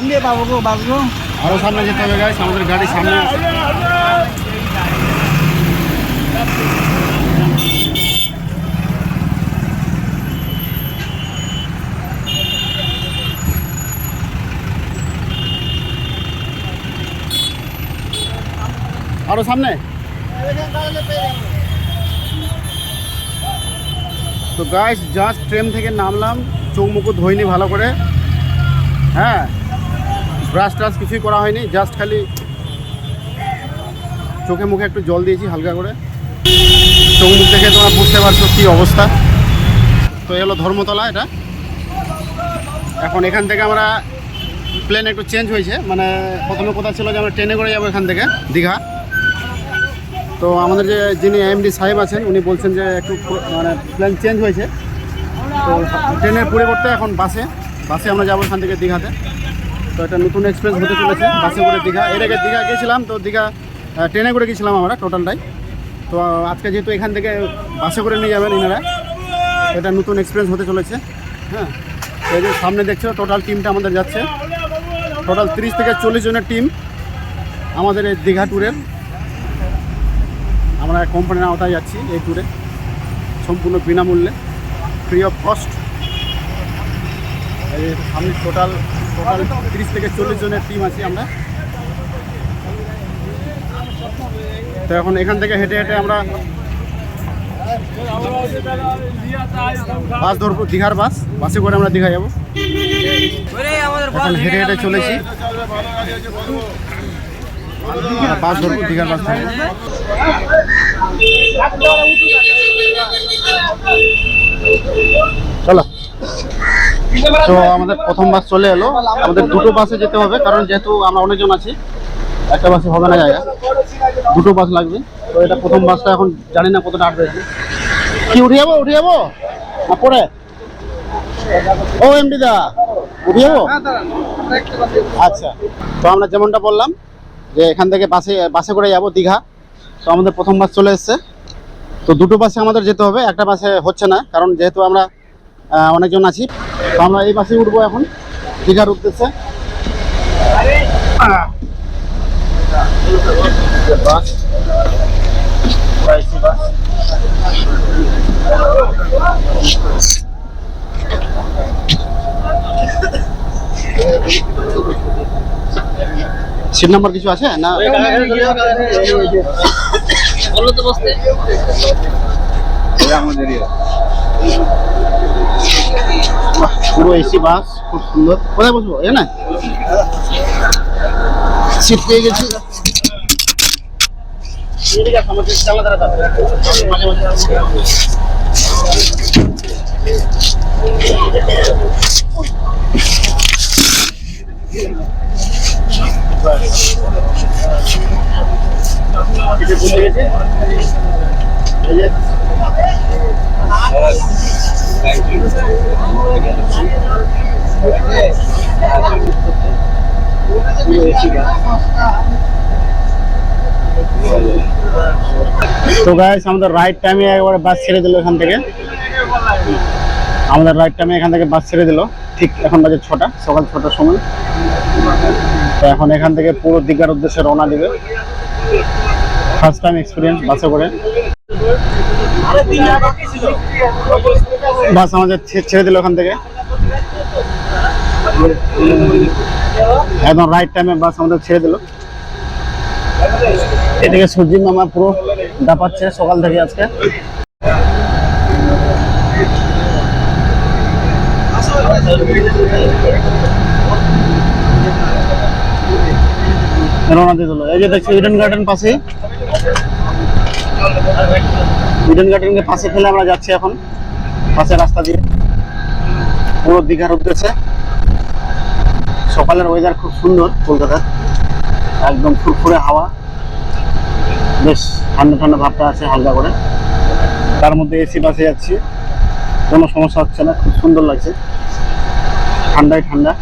দিয়ে পাবো গো বাসগো আরও সামনে যেতে হবে গাইস আমাদের গাড়ি সামনে আরও সামনে? তো গাইস জাস্ট ট্রেন থেকে নামলাম চোখ মুখো ধোয়নি ভালো করে। হ্যাঁ? ব্রাশ ট্রাশ কিছুই করা হয়নি জাস্ট খালি চোখে মুখে একটু জল দিয়েছি হালকা করে। চোখ মুখ দেখে তোমরা বুঝতে পারছ কী অবস্থা। তো এ হলো ধর্মতলা এটা। এখন এখান থেকে আমরা প্লেন একটু চেঞ্জ হয়েছে মানে প্রথমে কথা ছিল যে আমরা ট্রেনে করে যাব এখান থেকে, দীঘা। তো আমাদের যে যিনি এমডি সাহেব আছেন, উনি বলছেন যে একটু মানে প্ল্যান চেঞ্জ হয়েছে। তো ট্রেনের পরিবর্তে এখন বাসে বাসে আমরা যাব এখান থেকে দীঘাতে। তো এটা নতুন এক্সপ্রেস হতে চলেছে বাসে করে দীঘা। এর আগে দীঘা গেছিলাম তো দীঘা ট্রেনে করে গেছিলাম আমরা টোটালটাই তো আজকে যেহেতু এখান থেকে বাসে করে নিয়ে যাবেন ইনারা, এটা নতুন এক্সপিরিয়েন্স হতে চলেছে হ্যাঁ। এই যে সামনে দেখছ টোটাল টিমটা আমাদের যাচ্ছে। টোটাল তিরিশ থেকে চল্লিশ জনের টিম আমাদের এই দীঘা ট্যুরের আমরা কোম্পানির আওতায় যাচ্ছি এই ট্যুরে সম্পূর্ণ বিনামূল্যে ফ্রি অফ কস্ট এই সামনে টোটাল টোটাল তিরিশ থেকে চল্লিশ জনের টিম আছি আমরা। তো এখন এখান থেকে হেঁটে হেঁটে আমরা বাস ধরবো, দীঘার বাস। বাসে করে আমরা দীঘা যাব। এখন হেঁটে হেঁটে চলেছি। বাস ধরবো, দীঘার বাস চলো। তো আমাদের প্রথম বাস চলে এলো। আমাদের দুটো বাসে যেতে হবে কারণ যেহেতু আমরা অনেকজন আছি একটা বাসে হবে না জায়গা। দুটো বাস লাগবে। তো এটা প্রথম বাসটা এখন জানি না কতটা আট রয়েছে কি উঠে যাব? উঠে যাব? না পরে। ও এমডি দা উঠে যাব? আচ্ছা। তো আমরা যেমনটা বললাম যে এখান থেকে বাসে বাসে করে যাব দীঘা। তো আমাদের প্রথম বাস চলে এসছে। তো দুটো বাসে আমাদের যেতে হবে একটা বাসে হচ্ছে না কারণ যেহেতু আমরা অনেকজন আছি। তো আমরা এই বাসে উঠবো এখন দীঘার উদ্দেশ্যে। সিট নাম্বার কিছু আছে? না? পুরো এসি বাস খুব সুন্দর। কোথায় বসবো? এখানে সিট পেয়ে গেছি। এদিকে আসো, তো গাইস আমাদের রাইট টাইমে একবারে বাস ছেড়ে দিল এখান থেকে। আমাদের রাইট টাইমে এখান থেকে বাস ছেড়ে দিল। ঠিক এখন বাজে ছটা, সকাল ছটার সময়। তো এখন এখান থেকে পুরো দীঘার উদ্দেশ্যে রওনা দিবে। ফার্স্ট টাইম এক্সপিরিয়েন্স বাসে করে। বাস আমাদের ছেড়ে দিল ওখান থেকে। একদম রাইট টাইমে বাস আমাদের ছেড়ে দিল। এদিকে সূর্যি মামা পুরো দাপাচ্ছে সকাল থেকে আজকে। রওনা দিয়ে দিল। এই যে দেখছি ইডেন গার্ডেন পাশে ইডেন গার্ডেনের পাশে ফেলে আমরা যাচ্ছি এখন। পাশে রাস্তা দিয়ে। পুরো দীঘার উদ্দেশ্যে। সকালের ওয়েদার খুব সুন্দর কলকাতার। একদম ফুরফুরে হাওয়া। বেশ ঠান্ডা ঠান্ডা ভাবটা আছে হালকা করে। তার মধ্যে এসি বাসে যাচ্ছি। কোনো সমস্যা হচ্ছে না, খুব সুন্দর লাগছে। ঠান্ডায় ঠান্ডা।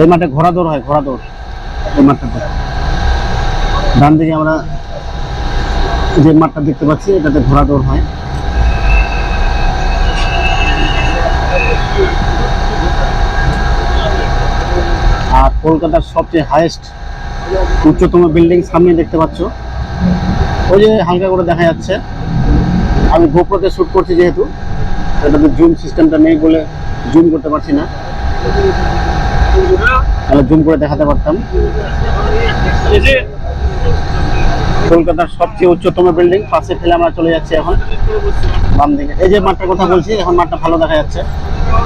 এই মাঠে ঘোড়া দৌড় হয় ঘোড়া দৌড় এই মাঠটাতে। ডান দিকে আমরা যে মাঠটা দেখতে পাচ্ছি, এটাতে ঘোড়া দৌড় হয়। আর কলকাতার সবচেয়ে হাইয়েস্ট উচ্চতম বিল্ডিং সামনে দেখতে পাচ্ছ। ওই যে হালকা করে দেখা যাচ্ছে। আমি গোপ্রতে শ্যুট করছি যেহেতু, এটাতে জুম সিস্টেমটা নেই বলে জুম করতে পারছি না। তাহলে জুম করে দেখাতে পারতাম। কলকাতার সবচেয়ে উচ্চতম বিল্ডিং পাশে ফেলে আমরা চলে যাচ্ছি এখন বাম দিকে। এই যে মাঠটার কথা বলছি, এখন মাঠটা ভালো দেখা যাচ্ছে।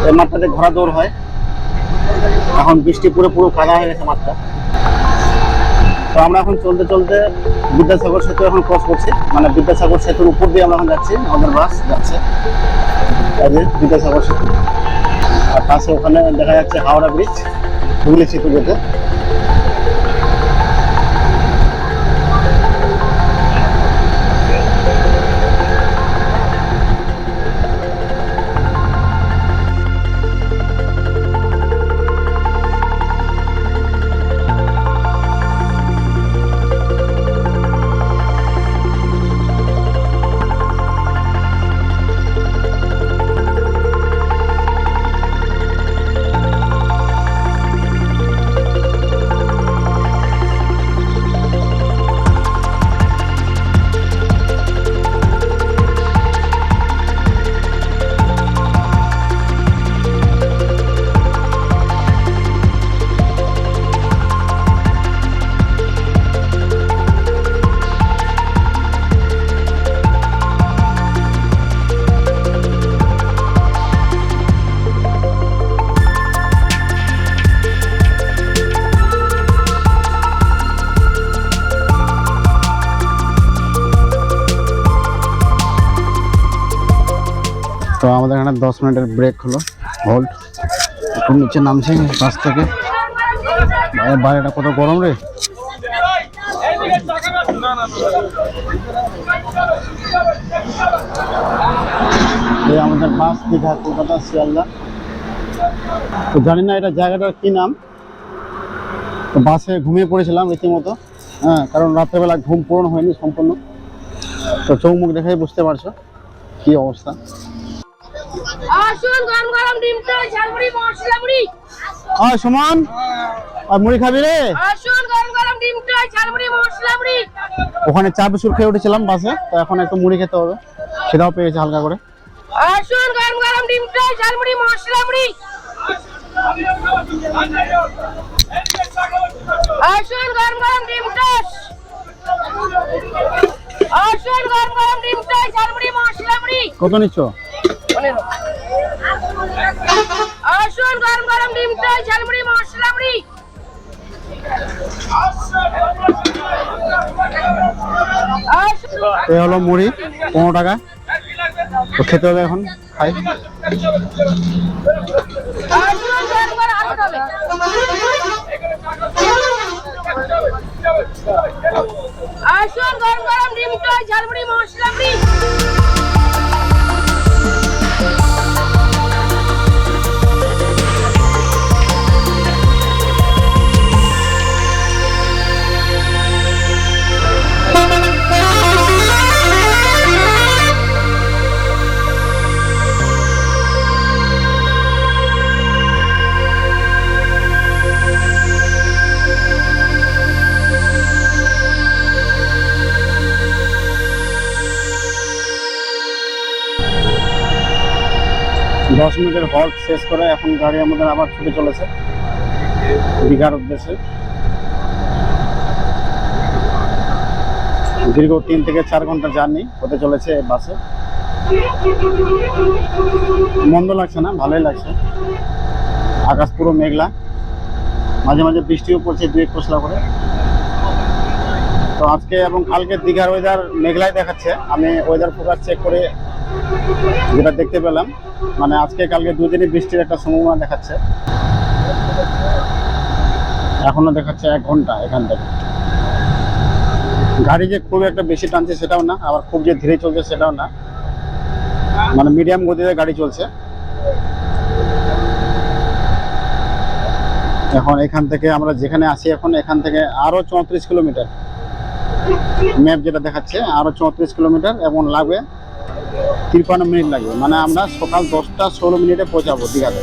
এই মাঠটাতে ঘোরা দৌড় হয়। এখন বৃষ্টি পুরো পুরো কাদা হয়ে গেছে মাঠটা। তো আমরা এখন চলতে চলতে বিদ্যাসাগর সেতু এখন ক্রস করছি। মানে বিদ্যাসাগর সেতুর উপর দিয়ে আমরা এখন যাচ্ছি, আমাদের বাস যাচ্ছে। বিদ্যাসাগর সেতু। আর পাশে ওখানে দেখা যাচ্ছে হাওড়া ব্রিজ হুগলি সেতু যেতে। আমাদের এখানে দশ মিনিটের ব্রেক হলো। হোল্ড এখন নিচে নামছে বাস থেকে। বাইরেটা কত গরম রে? আমাদের বাস দীঘা, কলকাতা, শিয়ালদা। তো জানি না এটা জায়গাটার কি নাম। তো বাসে ঘুমিয়ে পড়েছিলাম রীতিমতো। হ্যাঁ কারণ রাত্রেবেলা ঘুম পূরণ হয়নি সম্পূর্ণ। তো চৌমুখ মুখ দেখেই বুঝতে পারছ কি অবস্থা। আসুন গরম গরম ডিমটা ঝালমুড়ি মশলা মুড়ি আর সমান আর মুড়ি খাবি রে? আসুন গরম গরম ডিমটা ঝালমুড়ি মশলা মুড়ি ওখানে চা বিস্কুট খেয়ে উঠেছিলাম বাসে তো এখন একটু মুড়ি খেতে হবে সেটাও পেয়েছে হালকা করে। আসুন গরম গরম ডিমটা ঝালমুড়ি মশলা মুড়ি আসুন গরম গরম ডিমটা আসুন গরম গরম ডিমটা ঝালমুড়ি মশলা মুড়ি কত নিচ্ছ? আসুন গরম গরম ডিমটা ঝালমুড়ি মশলা মুড়ি এ হলো মুড়ি পনেরো টাকা। তো খেতে হবে এখন খাই। আসুন গরম গরম গরম ডিমটা ঝালমুড়ি মশলা মুড়ি দশ মিনিটের হল্ট শেষ করে এখন গাড়ি আমাদের আবার ছুটে চলেছে। দীঘার উদ্দেশ্যে। দীর্ঘ তিন থেকে চার ঘণ্টা জার্নি হতে চলেছে বাসে। মন্দ লাগছে না, ভালোই লাগছে। আকাশ পুরো মেঘলা। মাঝে মাঝে বৃষ্টিও পড়ছে দুই এক পশলা করে। তো আজকে এবং কালকে দীঘার ওয়েদার মেঘলাই দেখাচ্ছে। আমি ওয়েদার ফোকাস চেক করে যেটা দেখতে পেলাম মানে আজকে কালকে দুদিনই বৃষ্টির একটা সম্ভাবনা দেখাচ্ছে। এখনও দেখাচ্ছে এক ঘণ্টা এখান থেকে। গাড়ি যে খুব একটা বেশি টানছে সেটাও না, আবার খুব যে ধীরে চলছে সেটাও না। মানে মিডিয়াম গতিতে গাড়ি চলছে। এখন এখান থেকে আমরা যেখানে আসি এখন, এখান থেকে আরও চৌত্রিশ কিলোমিটার। ম্যাপ যেটা দেখাচ্ছে, আরও চৌত্রিশ কিলোমিটার এবং লাগবে তিরপান্ন মিনিট লাগবে মানে আমরা সকাল দশটা ষোলো মিনিটে পৌঁছাবো দীঘাতে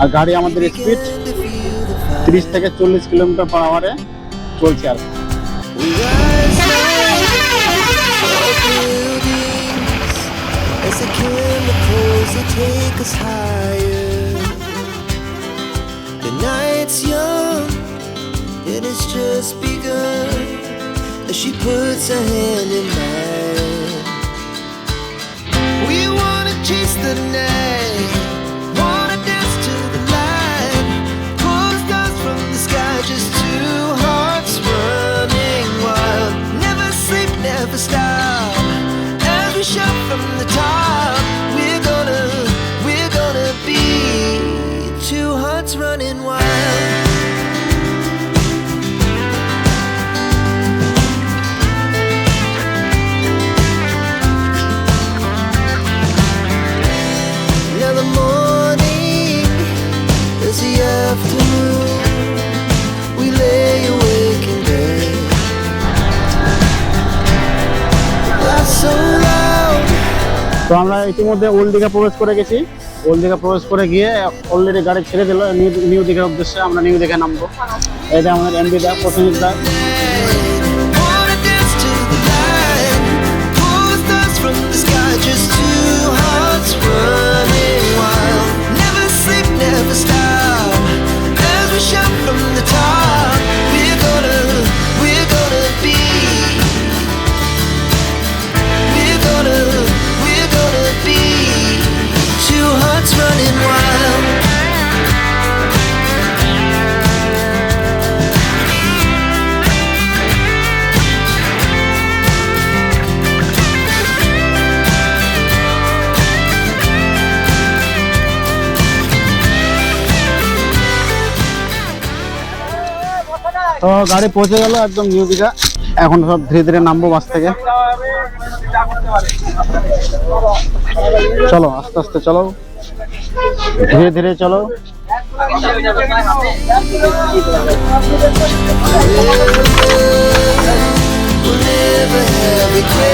আর গাড়ি আমাদের স্পিড তিরিশ থেকে চল্লিশ কিলোমিটার পার আওয়ারে চলছে আর কি। We rise like buildings as the chemicals they take us higher. The night's young and it's just begun as she puts her hand in mine. The night, wanna dance to the light, from the sky, just two hearts running wild. Never sleep, never stop. As we from the top, we're gonna, we're gonna be two hearts running wild. তো আমরা ইতিমধ্যে old Digha প্রবেশ করে গেছি। Old Digha প্রবেশ করে গিয়ে already গাড়ি ছেড়ে দিল। নিউ দীঘার উদ্দেশ্যে আমরা নিউ দীঘায় নামবো। এটা আমাদের এমবি দা, প্রসেনজিৎ দা। তো গাড়ি পৌঁছে গেল একদম নিউ দীঘা। এখন সব ধীরে ধীরে নামবো বাস থেকে। চলো, আস্তে আস্তে চলো। ধীরে ধীরে চলো। We'll never have regret.